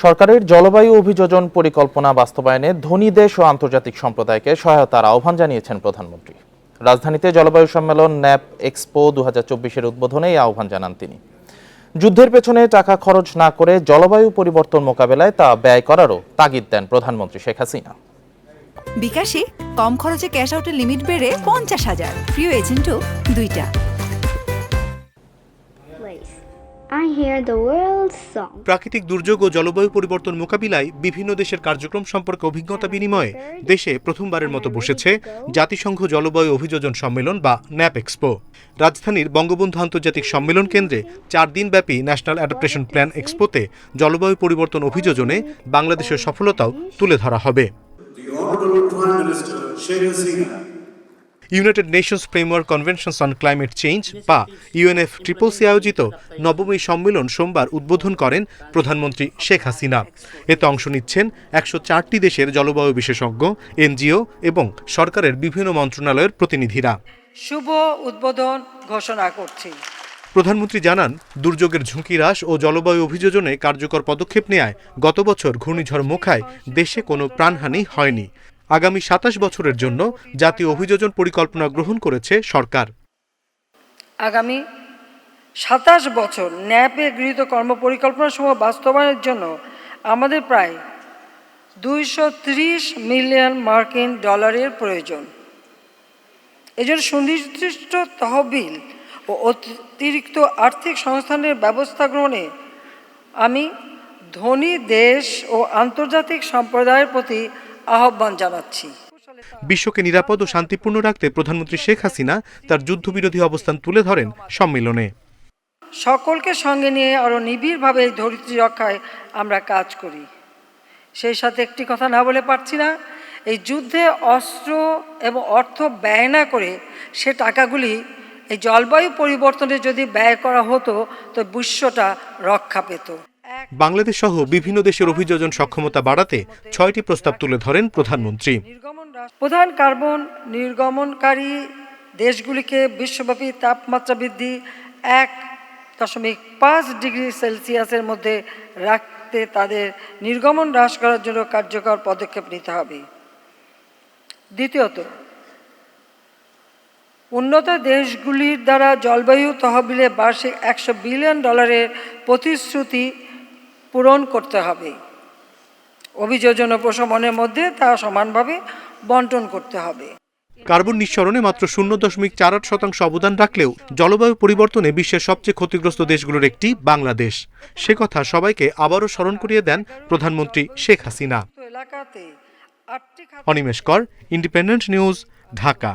সরকারের জলবায়ু অভিযোজন পরিকল্পনা বাস্তবায়নে ধনী দেশ ও আন্তর্জাতিক সম্প্রদায়কে সহায়তার আহ্বান জানিয়েছেন প্রধানমন্ত্রী। রাজধানীতে জলবায়ু সম্মেলন ন্যাপ এক্সপো দু হাজার চব্বিশের উদ্বোধনে এই আহ্বান জানান তিনি। যুদ্ধের পেছনে টাকা খরচ না করে জলবায়ু পরিবর্তন মোকাবেলায় তা ব্যয় করারও তাগিদ দেন প্রধানমন্ত্রী শেখ হাসিনা। বিকাশে কম খরচে ক্যাশ আউটের লিমিট বেড়ে পঞ্চাশ হাজার। প্রিয় এজেন্টও দুইটা। I hear the world's song. প্রাকৃতিক দুর্যোগ ও জলবায়ু পরিবর্তন মোকাবিলায় বিভিন্ন দেশের কার্যক্রম সম্পর্কে অভিজ্ঞতা বিনিময়ে দেশে প্রথমবারের মতো বসেছে জাতিসংঘ জলবায়ু অভিযোজন সম্মেলন বা ন্যাপ এক্সপো রাজধানীর বঙ্গবন্ধু আন্তর্জাতিক সম্মেলন কেন্দ্রে চার দিনব্যাপী ন্যাশনাল অ্যাডাপ্টেশন প্ল্যান এক্সপোতে জলবায়ু পরিবর্তন অভিযোজনে বাংলাদেশের সফলতাও তুলে ধরা হবে United Nations Framework Conventions on Climate Change বা ইউএনএফ ট্রিপল সি আয়োজিত নবম এই সম্মেলন সোমবার উদ্বোধন করেন প্রধানমন্ত্রী শেখ হাসিনা। এতে অংশ নিচ্ছেন একশো চারটি দেশের জলবায়ু বিশেষজ্ঞ এনজিও এবং সরকারের বিভিন্ন মন্ত্রণালয়ের প্রতিনিধিরা। শুভ উদ্বোধন ঘোষণা করছি। প্রধানমন্ত্রী জানান দুর্যোগের ঝুঁকি হ্রাস ও জলবায়ু অভিযোজনে কার্যকর পদক্ষেপ নেয় গত বছর ঘূর্ণিঝড় মোখায় দেশে কোনো প্রাণহানি হয়নি। আগামী সাতাশ বছরের জন্য জাতীয় অভিযোজন পরিকল্পনা গ্রহণ করেছে সরকার। আগামী সাতাশ বছর ন্যাপে গৃহীত কর্মপরিকল্পনা সমূহ বাস্তবায়নের জন্য আমাদের প্রায় দুইশো ত্রিশ মিলিয়ন মার্কিন ডলারের প্রয়োজন। এজন্য সুনির্দিষ্ট তহবিল ও অতিরিক্ত আর্থিক সংস্থানের ব্যবস্থা গ্রহণে আমি ধনী দেশ ও আন্তর্জাতিক সম্প্রদায়ের প্রতি আহ্বান জানাচ্ছি। বিশ্বকে নিরাপদ ও শান্তিপূর্ণ রাখতে প্রধানমন্ত্রী শেখ হাসিনা তার যুদ্ধবিরোধী অবস্থান তুলে ধরেন সম্মেলনে। সকলকে সঙ্গে নিয়ে আরও নিবিড়ভাবে এই ধরিত্রী রক্ষায় আমরা কাজ করি। সেই সাথে একটি কথা না বলে পারছি না এই যুদ্ধে অস্ত্র এবং অর্থ ব্যয় না করে সে টাকাগুলি এই জলবায়ু পরিবর্তনে যদি ব্যয় করা হতো তো বিশ্বটা রক্ষা পেত। বাংলাদেশ সহ বিভিন্ন দেশের অভিযোজন সক্ষমতা বাড়াতে ছয়টি প্রস্তাব তুলে ধরেন প্রধানমন্ত্রী। প্রধান কার্বন নির্গমনকারী দেশগুলিকে বিশ্বব্যাপী তাপমাত্রা বৃদ্ধি এক দশমিক পাঁচ ডিগ্রি সেলসিয়াসের মধ্যে রাখতে তাদের নির্গমন হ্রাস করার জন্য কার্যকর পদক্ষেপ নিতে হবে। দ্বিতীয়ত, উন্নত দেশগুলির দ্বারা জলবায়ু তহবিলে বার্ষিক একশো বিলিয়ন ডলারের প্রতিশ্রুতি পূরণ করতে হবে। অভিযোজন ও প্রশমনের মধ্যে তা সমানভাবে বন্টন করতে হবে। কার্বন নিঃসরণে মাত্র শূন্য দশমিক চার আট শতাংশ অবদান রাখলেও জলবায়ু পরিবর্তনে বিশ্বের সবচেয়ে ক্ষতিগ্রস্ত দেশগুলোর একটি বাংলাদেশ। সে কথা সবাইকে আবারও স্মরণ করিয়ে দেন প্রধানমন্ত্রী শেখ হাসিনা। অনিমেষ কর ইন্ডিপেন্ডেন্ট নিউজ ঢাকা।